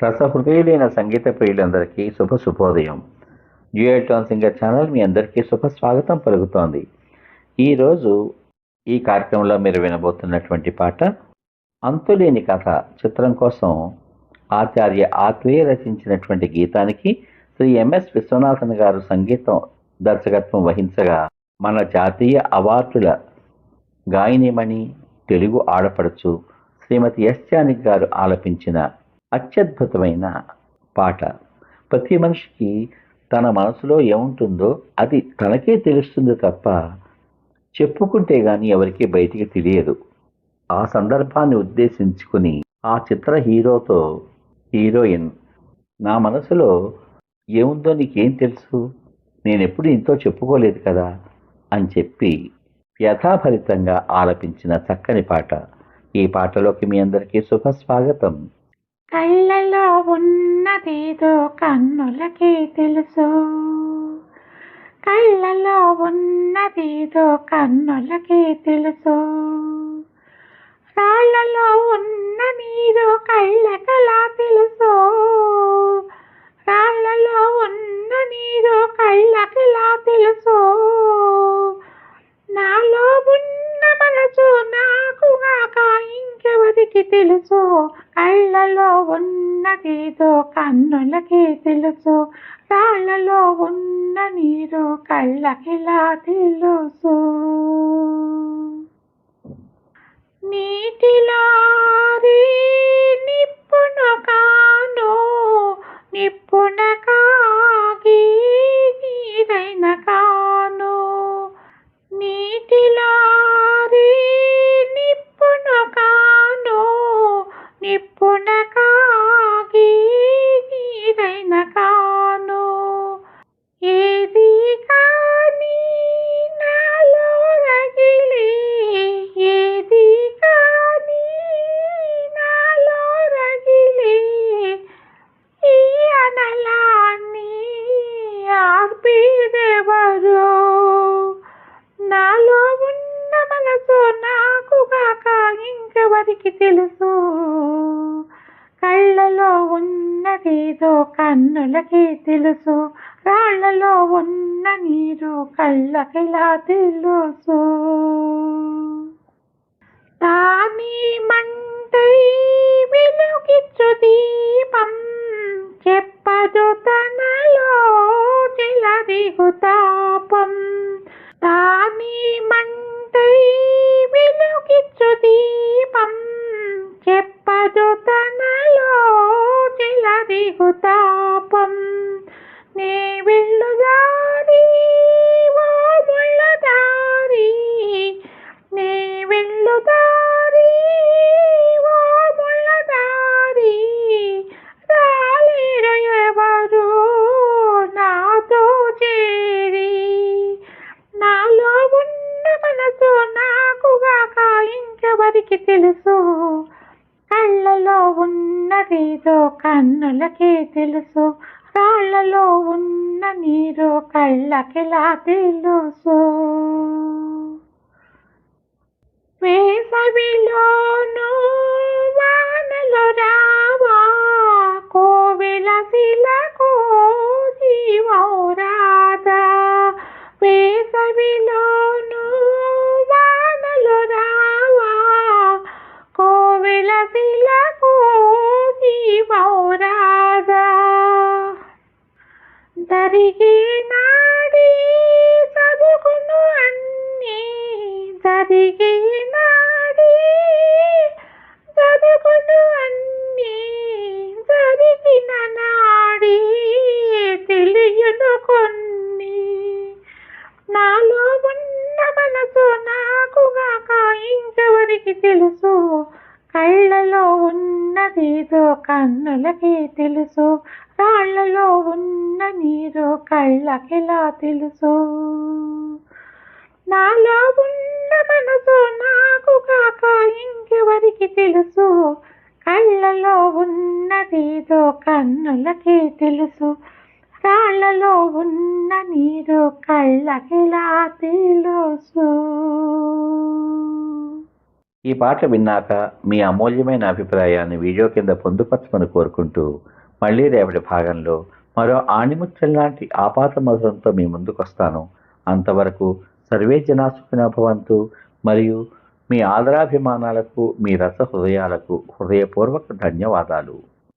రసహృదయులైన సంగీత ప్రియులందరికీ శుభ శుభోదయం డ్యూయల్ టోన్ సింగర్ ఛానల్ మీ అందరికీ శుభ స్వాగతం పలుకుతోంది. ఈరోజు ఈ కార్యక్రమంలో మీరు వినబోతున్నటువంటి పాట అంతులేని కథ చిత్రం కోసం ఆచార్య ఆత్రేయ రచించినటువంటి గీతానికి శ్రీ ఎంఎస్ విశ్వనాథన్ గారు సంగీతం దర్శకత్వం వహించగా మన జాతీయ అవార్డుల గాయనిమణి తెలుగు ఆడపడుచు శ్రీమతి ఎస్ జానిక్ గారు ఆలపించిన అత్యద్భుతమైన పాట. ప్రతి మనిషికి తన మనసులో ఏముంటుందో అది తనకే తెలుస్తుంది తప్ప చెప్పుకుంటే కానీ ఎవరికి బయటికి తెలియదు. ఆ సందర్భాన్ని ఉద్దేశించుకుని ఆ చిత్ర హీరోతో హీరోయిన్ నా మనసులో ఏముందో నీకేం తెలుసు? నేనెప్పుడు ఇంతో చెప్పుకోలేదు కదా? అని చెప్పి వ్యథాభరితంగా ఆలపించిన చక్కని పాట. ఈ పాటలోకి మీ అందరికీ శుభ స్వాగతం కళ్ళలో ఉన్నదేదో కన్నులకే తెలుసు. కళ్ళలో ఉన్నదేదో కన్నులకే తెలుసు. రాళ్ళలో ఉన్న నీరు కళ్ళకలా తెలుసు. రాళ్ళలో ఉన్న తెలుసు? కళ్ళలో ఉన్న గీతో కన్నులకి తెలుసు? రాళ్ళలో ఉన్న నీరు కళ్ళకిలా తెలుసు? నీటిలారి నిప్పును కాను నిప్పు తెలుసు? కళ్ళలో ఉన్నదేదో కన్నులకి తెలుసు? రాళ్ళలో ఉన్న నీరు కళ్ళకిలా తెలుసు? దాని మంటై వెలుగిచ్చు దీపం చెప్పదు తనలో చిలదిగు తాపం. దాని మంటై వెలుగిచ్చు దీపం తెలుసు. కళ్ళలో ఉన్నదేదో కన్నులకే తెలుసు. రాళ్ళలో ఉన్న నీరు కళ్ళకిలా తెలుసు? వేసవిలోను వానలు రావా? కోవిల శిలకు నాడి చదువుకును అన్ని జరిగిన నాడి తెలియను కొన్ని. నాలో ఉన్న మనసు నాకుగా కాయించవరికి తెలుసు. కళ్ళలో ఉన్నదేదో కన్నులకి తెలుసు. రాళ్ళలో ఉన్న నీరు కళ్ళకెలా తెలుసు? నాలో ఉన్న మనసు నాకు కాక ఇంకెవరికి తెలుసు? కళ్ళలో ఉన్నదేదో కన్నులకే తెలుసు. కాళ్ళలో ఉన్న నీరు కళ్ళకిలా తెలుసు? ఈ పాట విన్నాక మీ అమూల్యమైన అభిప్రాయాన్ని వీడియో కింద పొందుపరచమని కోరుకుంటూ మళ్ళీ రేపటి భాగంలో మరో ఆణిముత్యం లాంటి ఆపాత మధురంతో మీ ముందుకొస్తాను. అంతవరకు సర్వే జనాసుఖిన భవంతు. మరియు మీ ఆదరాభిమానాలకు మీ రస హృదయాలకు హృదయపూర్వక ధన్యవాదాలు.